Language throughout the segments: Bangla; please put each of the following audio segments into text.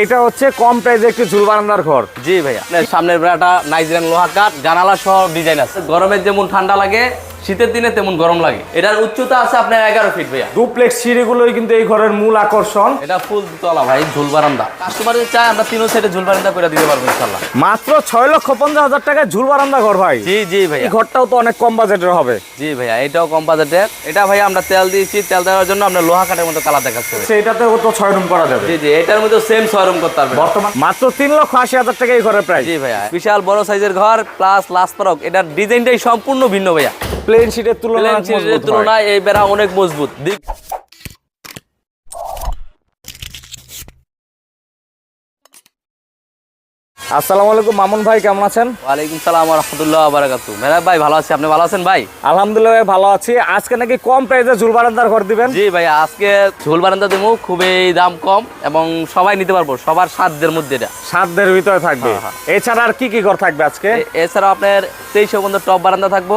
এটা হচ্ছে কম প্রাইসে একটি ঝুল বারান্দার ঘর। জি ভাইয়া। সামনের বেড়াটা নাইজেরিয়ান লোহা কাঠ, জানালা সহ ডিজাইন আছে। গরমের যেমন ঠান্ডা লাগে শীতের দিনে তেমন গরম লাগে। এটার উচ্চতা আছে আপনার এগারো ফিট ভাইয়া। ডুপ্লেক্স সিঁড়িগুলোই কিন্তু এই ঘরের মূল আকর্ষণ। এটা ফুল তলা ভাই ঝুল বারান্দা। কাস্টমার যদি চায় আমরা তিনও সাইডে ঝুল বারান্দা করে দিতে পারব ইনশাল্লাহ। মাত্র ছয় লক্ষ পঞ্চাশ হাজার টাকায় ঝুল বারান্দা ঘর ভাই। জি জি এই ঘরটাও তো অনেক কম বাজেটের হবে। জি ভাইয়া এটাও কম বাজেটের। এটা ভাইয়া আমরা তেল দিয়েছি তেল দেওয়ার জন্য আমরা লোহা কাঠের মতো কালার দেখাচ্ছে। সেইটাতেও তো ছয় রুম করা যাবে। জি জি এটার মধ্যে সেম ছয় রুম করতে পারবে। বর্তমান মাত্র তিন লক্ষ আশি হাজার টাকা এই ঘরের প্রাইস জি ভাইয়া বিশাল বড় সাইজের ঘর প্লাস লাস্ট পরক এটার ডিজাইনটাই সম্পূর্ণ ভিন্ন ভাইয়া। প্লেন শিটের তুলনায় প্লেন তুলনায় এই বেড়া অনেক মজবুত। দিক আসসালামু আলাইকুম মামুন ভাই কেমন আছেন? ওয়ালাইকুম সালাম রহমতুল্লাহ বারাকাতু মেরা ভাই ভালো আছি। আপনি ভালো আছেন ভাই? আলহামদুলিল্লাহ ভাই ভালো আছি। আজকে নাকি কম প্রাইসে ঝুল বারান্দার ঘর দিবেন? জি ভাই আজকে ঝোল বারান্দা দেবো খুবই দাম কম এবং সবাই নিতে পারব সবার সাধ্যের মধ্যে এটা। সাতদের ভিতরে থাকবে। হ্যাঁ, হ্যাঁ। এছাড়া আর কি কি ঘর থাকবে আজকে? এ- এছাড়াও আপনার তেইশে বন্ধর টপ বারান্দা থাকব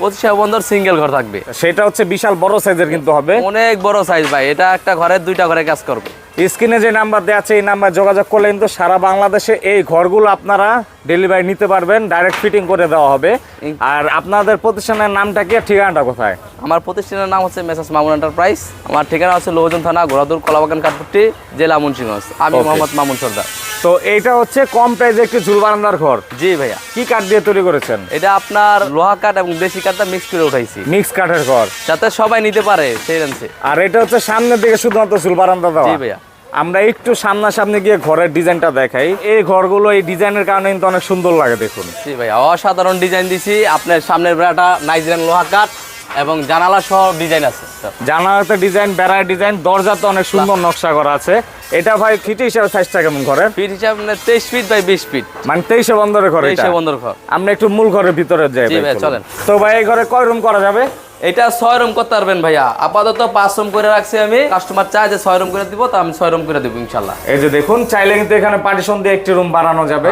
পঁচিশে সিঙ্গেল ঘর থাকবে। সেটা হচ্ছে বিশাল বড় সাইজের কিন্তু হবে। অনেক বড় সাইজ ভাই এটা একটা ঘরের দুইটা ঘরে কাজ করবে। স্ক্রিনে যে নাম্বার দেওয়া আছে এই নাম্বার যোগাযোগ করলে কিন্তু সারা বাংলাদেশে এই ঘরগুলো আপনারা ডেলিভারি নিতে পারবেন ডাইরেক্ট ফিটিং করে দেওয়া হবে। আর আপনাদের প্রতিষ্ঠানের নামটা কি ঠিকানাটা কোথায়? আমার প্রতিষ্ঠানের নাম হচ্ছে মেসাস মামুন এন্টারপ্রাইজ আমার ঠিকানা হচ্ছে লোহজন থানা ঘোড়াদুর কলাবাগান কাঠপুটি জেলা মুন্সিগঞ্জ। আমি মোহাম্মদ মামুন সর্দার। তো এইটা হচ্ছে কম প্রাইসে একটি ঝুল বারান্দার ঘর। জি ভাইয়া। কি কাঠ দিয়ে তৈরি করেছেন? এটা আপনার লোহা কাঠ এবং দেশি কাঠটা মিক্স করে উঠাইছি মিক্স কাঠের ঘর। যাতে সবাই নিতে পারে সেই রেঞ্জে আর এটা হচ্ছে সামনের দিকে শুধুমাত্র ঝুল বারান্দা দেওয়া। জি ভাইয়া। আমরা একটু সামনাসামনি গিয়ে ঘরের ডিজাইনটা দেখাই। এই ঘরগুলো এই ডিজাইনের কারণে কিন্তু অনেক সুন্দর লাগে দেখুন। জি ভাইয়া অসাধারণ ডিজাইন দিছি। আপনার সামনের বেড়াটা নাইজেরিয়ান লোহা কাঠ এবং জানালা সহ ডিজাইন আছে জানালাতে ডিজাইন বেড়ার ডিজাইন দরজাতে অনেক সুন্দর নকশা করা আছে। এটা ভাই ফিট হিসাবে সাইজটা কেমন ঘরের? ফিট হিসাবে আপনার তেইশ ফিট বাই বিশ ফিট। মানে তেইশে বন্দরের ঘর এটা? তেইশে বন্ধর ঘর। আমরা একটু মূল ঘরের ভিতরে যাই চলেন। তো ভাই এই ঘরে কয় রুম করা যাবে? এটা ছয় রুম করতে পারবেন ভাইয়া। আপাতত পাঁচ রুম করে রাখছি আমি। কাস্টমার চায় যে ছয় রুম করে দিব তা আমি ছয় রুম করে দিব ইনশাল্লাহ। এই যে দেখুন চাইলে কিন্তু এখানে পার্টিশন দিয়ে একটি রুম বানানো যাবে।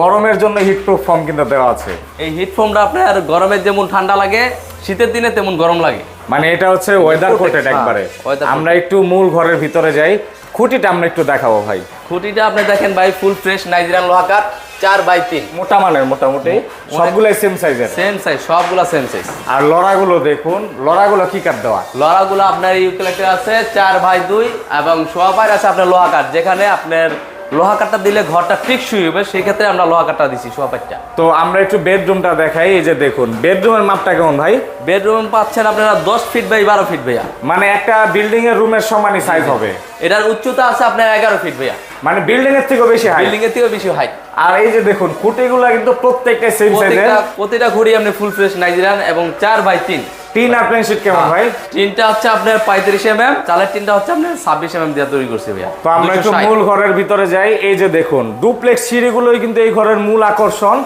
গরমের জন্য হিট প্রুফ ফর্ম কিন্তু দেওয়া আছে। এই হিট ফোমটা আপনার গরমের যেমন ঠান্ডা লাগে শীতের দিনে তেমন গরম লাগে। মানে এটা হচ্ছে ওয়েদার কোটেড একবারে। হ্যাঁ, আমরা একটু মূল ঘরের ভিতরে যাই। খুঁটিটা আমরা একটু দেখাবো ভাই। খুঁটিটা আপনি দেখেন ভাই ফুল ফ্রেশ নাইজেরিয়ান লোহা কাঠ চার বাই তিন। মোটা মানের মোটামুটি। সবগুলাই সেম সাইজের সেম সাইজ সবগুলা সেম সাইজ আর লড়াগুলো দেখুন লড়াগুলো কি কাঠ দেওয়া? লড়াগুলো আপনার ইউক্যালিপ্টাস আছে চার বাই দুই এবং সোয়াপার আছে আপনার লোহা কাঠ যেখানে আপনার লোহা কাঠটা দিলে ঘরটা শুয়ে হবে সেই ক্ষেত্রে আমরা লোহা কাঠটা দিছি সোয়াপারটা তো আমরা একটু বেডরুমটা দেখাই এই যে দেখুন বেডরুমের মাপটা কেমন ভাই? বেডরুম পাচ্ছেন আপনারা দশ ফিট বাই বারো ফিট ভাইয়া। মানে একটা বিল্ডিং এর রুমের সমানই সাইজ হবে। এটার উচ্চতা আছে আপনার এগারো ফিট ভাইয়া। মানে বিল্ডিং এর থেকেও বেশি হাই বিল্ডিং এর থেকেও বেশি হাইট আর এই যে দেখুন খুঁটিগুলো কিন্তু প্রত্যেকটা সেম সাইজের প্রতিটা প্রতিটা ঘড়ি আপনি ফুল ফ্রেশ নাইজেরিয়ান এবং চার বাই তিন। তিন আর প্লেন শিট কেমন ভাই? তিনটা হচ্ছে আপনার পঁয়ত্রিশ এম এম চালের তিনটা হচ্ছে আপনার ছাব্বিশ এম এম দিয়ে তৈরি করছে ভাইয়া। তো আমরা একটু মূল ঘরের ভিতরে যাই এই যে দেখুন ডুপ্লেক্স সিঁড়িগুলোই কিন্তু এই ঘরের মূল আকর্ষণ।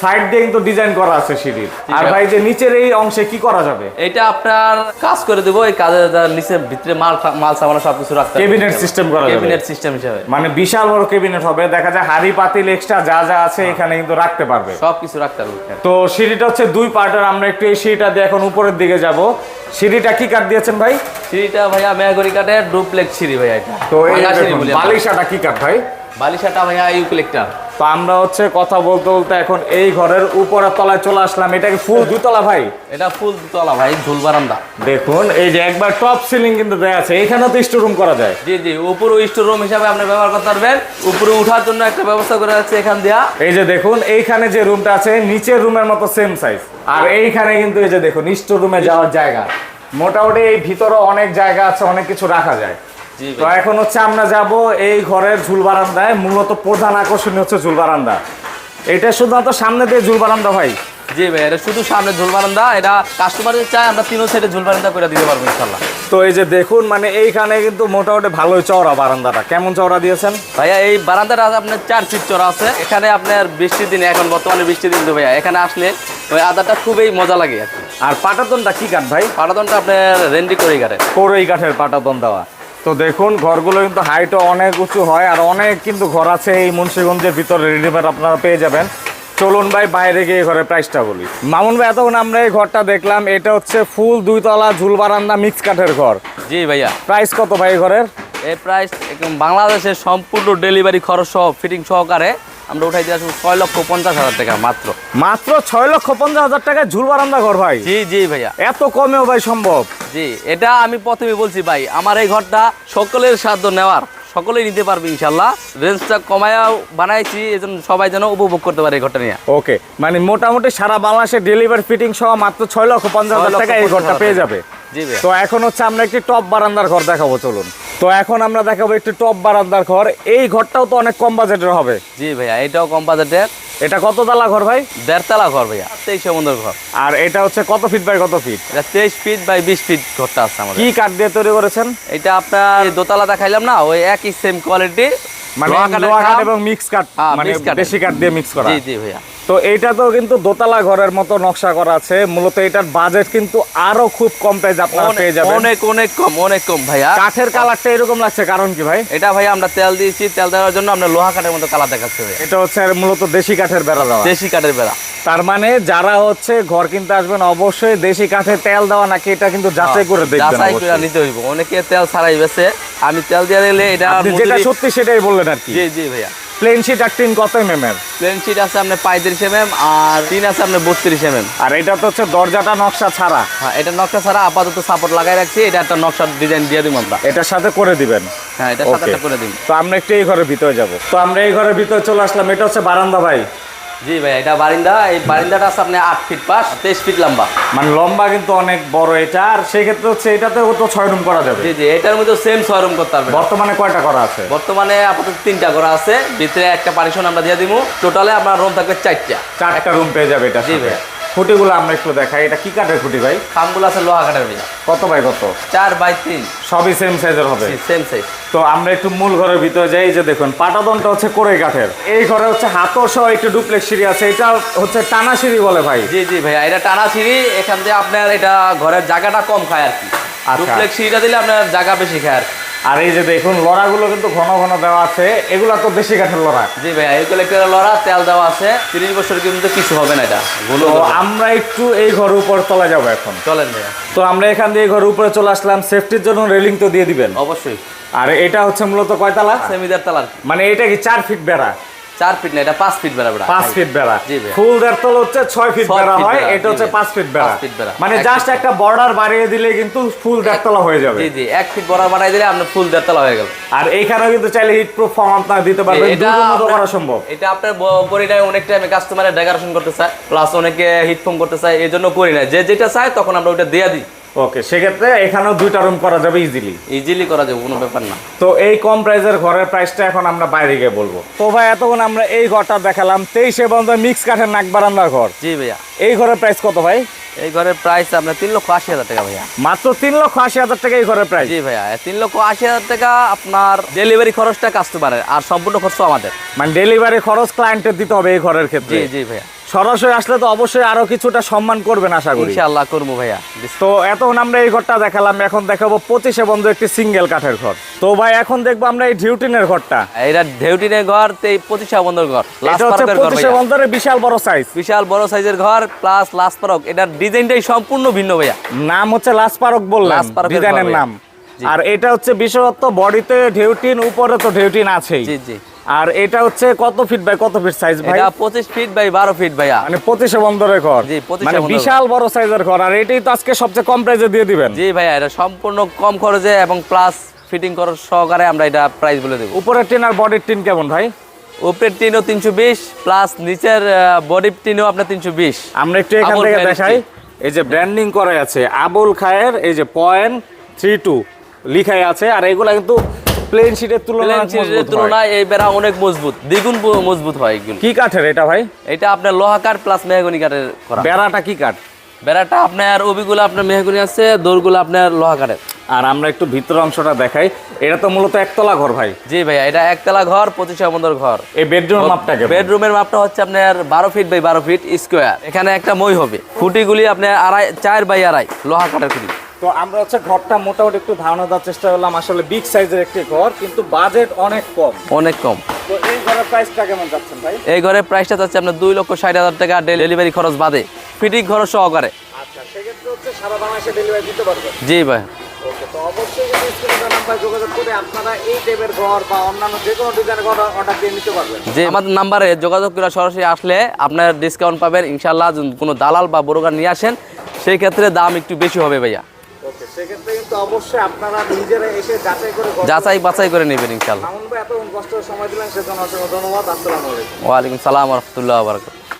সাইড দিয়ে কিন্তু ডিজাইন করা আছে সিঁড়ির। আর ভাই যে নিচের এই অংশে কি করা যাবে? এটা আপনার কাজ করে দেবো এই যার নিচে ভিতরে মাল মাল সামানা সবকিছু রাখতে Cabinet system করা যাবে। কেবিনেট সিস্টেম হিসাবে। মানে বিশাল বড় কেবিনেট হবে দেখা যায় হাড়ি পাতিল এক্সট্রা যা যা আছে এখানে কিন্তু রাখতে পারবে। সবকিছু রাখতে পারব তো সিঁড়িটা হচ্ছে দুই পার্টের আমরা একটু এই সিঁড়িটা দিয়ে এখন উপরের দিকে যাব। সিঁড়িটা কি কাঠ দিয়েছেন ভাই? সিঁড়িটা ভাইয়া মেয়াগরি কাঠের ডুপ্লেক্স সিঁড়ি ভাইয়া এটা। তো এই। বালিশাটা কি কাঠ ভাই? বালিশাটা ভাইয়া ইউক্লেক্টার। তো আমরা হচ্ছে কথা বলতে বলতে এখন এই ঘরের উপরের তলায় চলে আসলাম। এটা কি ফুল দুতলা ভাই? এটা ফুল দুতলা ভাই ঝুল বারান্দা। দেখুন এই যে একবার টপ সিলিং কিন্তু দেয়া আছে এখানে তো স্টোর রুম করা যায়। জি জি উপরে স্টোর রুম হিসাবে আপনি ব্যবহার করতে পারবেন। উপরে উঠার জন্য একটা ব্যবস্থা করে আছে এখান দিয়া। এই যে দেখুন এইখানে যে রুমটা আছে নিচের রুমের মতো সেম সাইজ আর এইখানে কিন্তু এই যে দেখুন স্টোর রুমে যাওয়ার জায়গা। মোটামুটি এই ভিতরে অনেক জায়গা আছে অনেক কিছু রাখা যায়। তো এখন হচ্ছে আমরা যাব এই ঘরের ঝুল বারান্দায়। মূলত প্রধান আকর্ষণীয় হচ্ছে ঝুল বারান্দা। এটা শুধুমাত্র সামনে দিয়ে ঝুল বারান্দা ভাই? জি ভাই এটা শুধু সামনে ঝুল বারান্দা এটা কাস্টমার চায় আমরা তিনও সাইডে ঝুল বারান্দা করে দিতে পারব ইনশাল্লাহ তো এই যে দেখুন মানে এইখানে কিন্তু মোটামুটি ভালোই চওড়া বারান্দাটা। কেমন চওড়া দিয়েছেন? ভাইয়া এই বারান্দাটা আপনার চার ফিট চড়া আছে। এখানে আপনার বৃষ্টির দিনে এখন বর্তমানে বৃষ্টির দিন তো ভাইয়া এখানে আসলে ওই আদাটা খুবই মজা লাগে আর পাটাতনটা কি কাঠ ভাই? পাটাতনটা আপনার রেন্ডি করে কাটে কোরই কাঠের পাটাতন দেওয়া। তো দেখুন ঘরগুলো কিন্তু হাইটও অনেক উঁচু হয় আর অনেক কিন্তু ঘর আছে এই মুন্সিগঞ্জের ভিতরে রেডিমেড আপনারা পেয়ে যাবেন। চলুন ভাই বাইরে গিয়ে ঘরের প্রাইসটা বলি। মামুন ভাই এতক্ষণ আমরা এই ঘরটা দেখলাম এটা হচ্ছে ফুল দুইতলা ঝুল বারান্দা মিক্স কাঠের ঘর। জি ভাইয়া। প্রাইস কত ভাই ঘরের? এই প্রাইস একদম বাংলাদেশের সম্পূর্ণ ডেলিভারি খরচ সহ ফিটিং সহকারে আমরা উঠাই দিয়ে আসব ছয় লক্ষ পঞ্চাশ হাজার টাকা মাত্র। মাত্র ছয় লক্ষ পঞ্চাশ হাজার টাকা ঝুল বারান্দা ঘর ভাই। জি জি ভাইয়া। এত কমেও ভাই সম্ভব। জি এটা আমি প্রথমে বলছি ভাই আমার এই ঘরটা সকলের সাধ্য নেওয়ার। সকলেই নিতে পারবে ইনশাল্লাহ রেঞ্জটা কমায়াও বানাইছি এজন্য সবাই যেন উপভোগ করতে পারে এই ঘরটা নিয়ে। ওকে মানে মোটামুটি সারা বাংলাদেশে ডেলিভারি ফিটিং সহ মাত্র ছয় লক্ষ পঞ্চাশ হাজার টাকা এই ঘরটা পেয়ে যাবে। তো এখন হচ্ছে আমরা একটি টপ বারান্দার ঘর দেখাবো চলুন। তো এখন আমরা দেখাবো একটি টপ বারান্দার ঘর। এই ঘরটাও তো অনেক কম বাজেটের হবে। জি ভাইয়া এটাও কম বাজেটের। এটা কত তালা ঘর ভাই? দেড় দেড়তলা ঘর ভাইয়া তেইশ সমুদ্র ঘর। আর এটা হচ্ছে কত ফিট বাই কত ফিট এটা তেইশ ফিট বাই বিশ ফিট ঘরটা আছে আমাদের। কি কাঠ দিয়ে তৈরি করেছেন? এটা আপনার দোতলা দেখাইলাম না ওই একই সেম কোয়ালিটি মানে লোহা কাঠ এবং মিক্স কাঠ হ্যাঁ, মানে দেশি কাঠ দিয়ে মিক্স করা। জি জি ভাইয়া। তো এইটা তো কিন্তু দোতলা ঘরের মতো নকশা করা আছে। মূলত এটার বাজেট কিন্তু আরও খুব কম প্রাইস আপনারা পেয়ে যাবেন। অনেক অনেক কম অনেক কম ভাইয়া। কাঠের কালারটা এরকম লাগছে কারণ কি ভাই? এটা ভাইয়া আমরা তেল দিয়েছি তেল দেওয়ার জন্য আমরা লোহা কাঠের মতো কালার দেখাচ্ছে। এটা হচ্ছে মূলত দেশি কাঠের বেড়া দেওয়া। দেশি কাঠের বেড়া। তার মানে যারা হচ্ছে ঘর কিনতে আসবেন অবশ্যই দেশি কাঠের তেল দেওয়া নাকি এটা কিন্তু যাচাই করে দেখবেন হ্যাঁ, যাচাই করে নিতে হইব। অনেকে তেল ছাড়াই বেছে। আমি তেল দিয়ে দিলে এটা যেটা সত্যি সেটাই বললেন আর কি? জি জি ভাইয়া। প্লেন শিট আর টিন কত এম এর? প্লেন শিট আছে আপনার পঁয়ত্রিশ এম এম আর তিন আছে আপনার বত্রিশ এম এম আর এটা তো হচ্ছে দরজাটা নকশা ছাড়া। হ্যাঁ এটা নকশা ছাড়া আপাতত সাপোর্ট লাগাই রাখছি এটা একটা নকশার ডিজাইন দিয়ে দিব আমরা। এটার সাথে করে দিবেন? হ্যাঁ এটা সাথে করে দিন তো আমরা একটু এই ঘরের ভিতরে যাব। তো আমরা এই ঘরের ভিতরে চলে আসলাম এটা হচ্ছে বারান্দা ভাই। জি ভাই এটা বারিন্দা। এই বারিন্দাটা আছে আপনি আট ফিট পাশ তেইশ ফিট লম্বা। মানে লম্বা কিন্তু অনেক বড় এটা আর সেই ক্ষেত্রে হচ্ছে এটাতেও তো ছয় রুম করা যাবে। জি জি এটার মধ্যে সেম ছয় রুম করতে হবে। বর্তমানে কয়টা করা আছে? বর্তমানে আপাতত তিনটা করা আছে ভিতরে একটা পারিশন আমরা দিয়ে দিব টোটালে আপনার রুম থাকবে চারটা। চারটা রুম পেয়ে যাবে এটা জি ভাই। খুঁটিগুলো আমরা একটু দেখাই। এটা কি কাঠের খুঁটি ভাই? খামগুলো আছে লোহা কাঠের ভাইয়া কত বাই কত? চার বাই তিন। সবই সেম সাইজের হবে। সেম সাইজ তো আমরা একটু মূল ঘরের ভিতরে যাই যে দেখুন পাটাদনটা হচ্ছে কোরে কাঠের। এই ঘরে হচ্ছে হাতর সহ একটু ডুপ্লেক্স সিঁড়ি আছে এটা হচ্ছে টানা সিঁড়ি বলে ভাই। জি জি ভাইয়া এটা টানা সিঁড়ি এখান থেকে আপনার এটা ঘরের জায়গাটা কম খায় আর কি। আচ্ছা। ডুপ্লেক্স সিঁড়িটা দিলে আপনার জায়গা বেশি খায় আর কি। আর এই যে দেখুন লড়াগুলো কিন্তু ঘন ঘন দেওয়া আছে। এগুলা তো দেশি কাঠের লড়া। জি ভাই এগুলো একটা লড়া তেল দেওয়া আছে। তিরিশ বছর কিন্তু কিছু হবে না এটা। আমরা একটু এই ঘর উপর চলে যাব এখন। চলেন ভাইয়া। তো আমরা এখান দিয়ে ঘর ঘরের উপরে চলে আসলাম। সেফটির জন্য রেলিং তো দিয়ে দিবেন। অবশ্যই। আর এটা হচ্ছে মূলত কয়তালা সেমিদার তালা মানে এটা কি চার ফিট বেড়া? চার ফিট না এটা পাঁচ ফিট বেড়া বেড়া। পাঁচ ফিট বেড়া। ফুল হচ্ছে ছয় ফিট বেড়া হয় এটা হচ্ছে পাঁচ ফিট বেড়া। ফিট বেড়া। মানে জাস্ট একটা বর্ডার বাড়িয়ে দিলে কিন্তু ফুল দেড়তলা হয়ে যাবে। জি জি এক ফিট বড় বানাই দিলে আপনার ফুল দেড়তলা হয়ে গেল। আর এইখানেও কিন্তু চাইলে হিট প্রুফ ফর্ম আপনারা দিতে পারবেন এটা করা সম্ভব। এটা আপনার করি নাই অনেক টাইমে কাস্টমারের ডেকোরেশন করতে চায় প্লাস অনেকে হিটফোন করতে চায় এই জন্য করি না। যে যেটা চায় তখন আমরা ওইটা দিয়ে দিই। ওকে সেক্ষেত্রে এখানেও দুইটা রুম করা যাবে ইজিলি ইজিলি করা যাবে কোনো ব্যাপার না। তো এই কম প্রাইসের ঘরের প্রাইসটা এখন আমরা বাইরে গিয়ে বলব। তো ভাই এতক্ষণ আমরা এই ঘরটা দেখালাম তেইশে বন্ধ মিক্স কাঠের নাক বারান্দার ঘর। জি ভাইয়া। এই ঘরের প্রাইস কত ভাই? এই ঘরের প্রাইস আপনার তিন লক্ষ আশি হাজার টাকা ভাইয়া। মাত্র তিন লক্ষ আশি হাজার টাকা এই ঘরের প্রাইস জি ভাইয়া তিন লক্ষ আশি হাজার টাকা আপনার ডেলিভারি খরচটা কাস্টমারের আর সম্পূর্ণ খরচ আমাদের। মানে ডেলিভারি খরচ ক্লায়েন্টের দিতে হবে এই ঘরের ক্ষেত্রে। জি জি ভাইয়া। সরাসরি আসলে তো অবশ্যই আরও কিছুটা সম্মান করবেন আশা করি। ইনশাআল্লাহ করব ভাইয়া। তো এতক্ষণ আমরা এই ঘরটা দেখালাম এখন দেখাবো পঁচিশে বন্ধ একটি সিঙ্গেল কাঠের ঘর। তো ভাই এখন দেখব আমরা এই ডিউটিনের ঘরটা। এটা ঢেউটিনের ঘর তেই পঁচিশ বন্ধর ঘর এটা হচ্ছে ঘর পঁচিশে বন্ধরের বিশাল বড় সাইজ বিশাল বড় সাইজের ঘর প্লাস লাস্ট পারক। এটার ডিজাইনটাই সম্পূর্ণ ভিন্ন ভাইয়া। নাম হচ্ছে লাসপারক বললেন লাস ডিজাইনের নাম। আর এটা হচ্ছে বিশেষত্ব বডিতে ঢেউটিন উপরে তো ঢেউটিন আছেই। জি জি। আর এটা হচ্ছে কত ফিট বাই কত ফিট সাইজ ভাই? এটা পঁচিশ ফিট বাই বারো ফিট ভাইয়া। মানে পঁচিশে বন্দরের ঘর। জি, 25 মানে বিশাল বড় সাইজের ঘর। আর এটাই তো আজকে সবচেয়ে কম প্রাইসে দিয়ে দিবেন। জি ভাইয়া এটা সম্পূর্ণ কম খরচে এবং প্লাস ফিটিং করার সহকারে আমরা এটা প্রাইস বলে দেবো। উপরের টিন আর বডির টিন কেমন ভাই? উপরের টিনও তিনশো বিশ প্লাস নিচের বডি টিনও আপনার তিনশো বিশ। আমরা একটু এখান থেকে দেখাই। এই যে ব্র্যান্ডিং করা আছে আবুল খায়ের এই যে পয়েন্ট থ্রি টু লিখাই আছে। আর এগুলা কিন্তু প্লেন শিটের তুলনায়। তুলনায় এই বেড়া অনেক মজবুত দ্বিগুণ মজবুত হয় এগুলো কি কাঠের এটা ভাই? এটা আপনার লোহা কাঠ প্লাস মেহগনি কাঠের করা। বেড়াটা কি কাঠ? বেড়াটা আপনার ওবিগুলো আপনার মেহগনি আছে দৌড়গুলো আপনার লোহা কাঠের আর আমরা একটু ভিতর অংশটা দেখাই। এটা তো মূলত একতলা ঘর ভাই। জি ভাইয়া এটা একতলা ঘর পঁচিশ বন্ধর ঘর। এই বেডরুম মাপটা কেমন? বেডরুমের মাপটা হচ্ছে আপনার বারো ফিট বাই বারো ফিট স্কোয়ার এখানে একটা মই হবে। খুঁটিগুলি আপনার আড়াই চার বাই আড়াই লোহা কাঠের খুঁটি। তো আমরা হচ্ছে ঘরটা মোটামুটি একটু ধারণা দেওয়ার চেষ্টা করলাম আসলে বিগ সাইজের একটি ঘর কিন্তু বাজেট অনেক কম। অনেক কম। তো এই ঘরের প্রাইসটা কেমন যাচ্ছেন ভাই? এই ঘরের প্রাইসটা যাচ্ছে আপনার দুই লক্ষ ষাট হাজার টাকা ডেলিভারি খরচ বাদে। ফিটিং খরচ সহকারে। আচ্ছা সেক্ষেত্রে হচ্ছে সারা বাংলাদেশে ডেলিভারি দিতে পারবেন? জি ভাই। তো অবশ্যই কিন্তু যোগাযোগ করে আপনারা এই টাইপের ঘর বা অন্যান্য যে কোনো ডিজাইনের ঘর অর্ডার দিয়ে নিতে পারবেন। যে আমাদের নাম্বারে যোগাযোগ করে সরাসরি আসলে আপনার ডিসকাউন্ট পাবেন। ইনশাল্লাহ কোনো দালাল বা বড়গার নিয়ে আসেন সেই ক্ষেত্রে দাম একটু বেশি হবে ভাইয়া। সেক্ষেত্রে কিন্তু অবশ্যই আপনারা নিজেরা এসে যাচাই করে যাচাই বাছাই করে নেবেন মামুন ভাই এত কষ্ট সময় দিলেন সেজন্য অসংখ্য ধন্যবাদ। আসসালামু আলাইকুম। ওয়ালাইকুম সালাম রহমতুল্লাহ